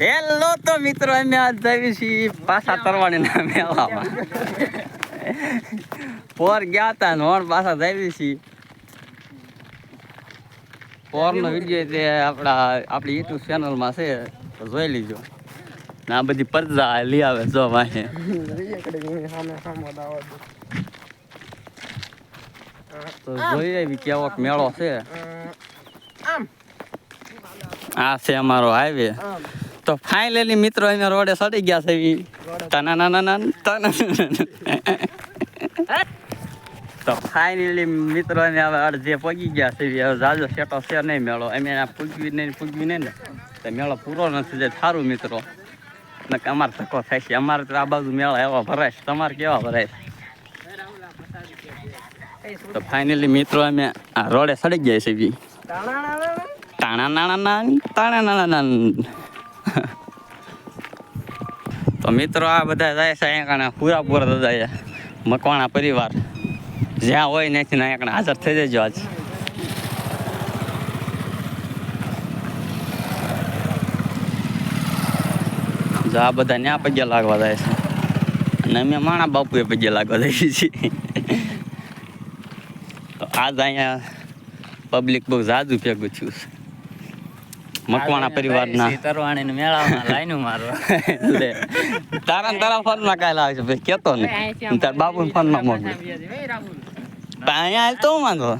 Hello તો મિત્રો અમે આજ જઈએ છીએ પાછા તરવાડીના મેળામાં. પોર ગયા હતા ને હોણ પાછા જઈએ છીએ. પોરનો વીડિયો તે આપણા આપણી યુટ્યુબ ચેનલમાં છે તો જોઈ લીજો. ના બધી પરજા લઈ આવે જો વાંહે. તો જોઈ આવી કેવો મેળો છે. આ છે અમારો હાઈવે તો ફાઇનલી મિત્રો અમે રોડે સડી ગયા છે તના ના ના ના તના તો ફાઇનલી મિત્રો અમે હવે અડધે પગી ગયા છે હવે જાજો સેટો છે નહીં મેળો. અમે આ પૂજવી નહીં પૂજવી નહીં ને. તો મેળો પૂરો નથી જાય. સારું મિત્રો. ને અમારે ધક્કો થાય છે. અમારે તો આ બાજુ મેળા એવા ભરાય છે. તમારે કેવા ભરાય છે? તો ફાઇનલી મિત્રો અમે આ રોડે સડી ગયા છે બી તાણા નાણા નાન તાણા નાણા નાન તો મિત્રો આ બધા જાય છે અહીંયા કારણે પૂરા પૂરા જાય મકવાણા પરિવાર. જ્યાં હોય ને અહીંયા હાજર થઈ જજો આજ. જો આ બધા ન્યા પગ્યા લાગવા જાય છે. અને અમે માણા બાપુએ પગ્યા લાગવા જઈએ છીએ. તો આજ અહીંયા પબ્લિક બહુ જાજુ ભેગું થયું છે. મકવાણા પરિવારના. તરવાણી મેળામાં લાઈનું મારવા. લે તારા ને તારા ફોનમાં કાંઈ છે ભાઈ કેતો ને. તાર બાબુ ફોનમાં મોકલે. અહીંયા હાલ તો હું વાંધો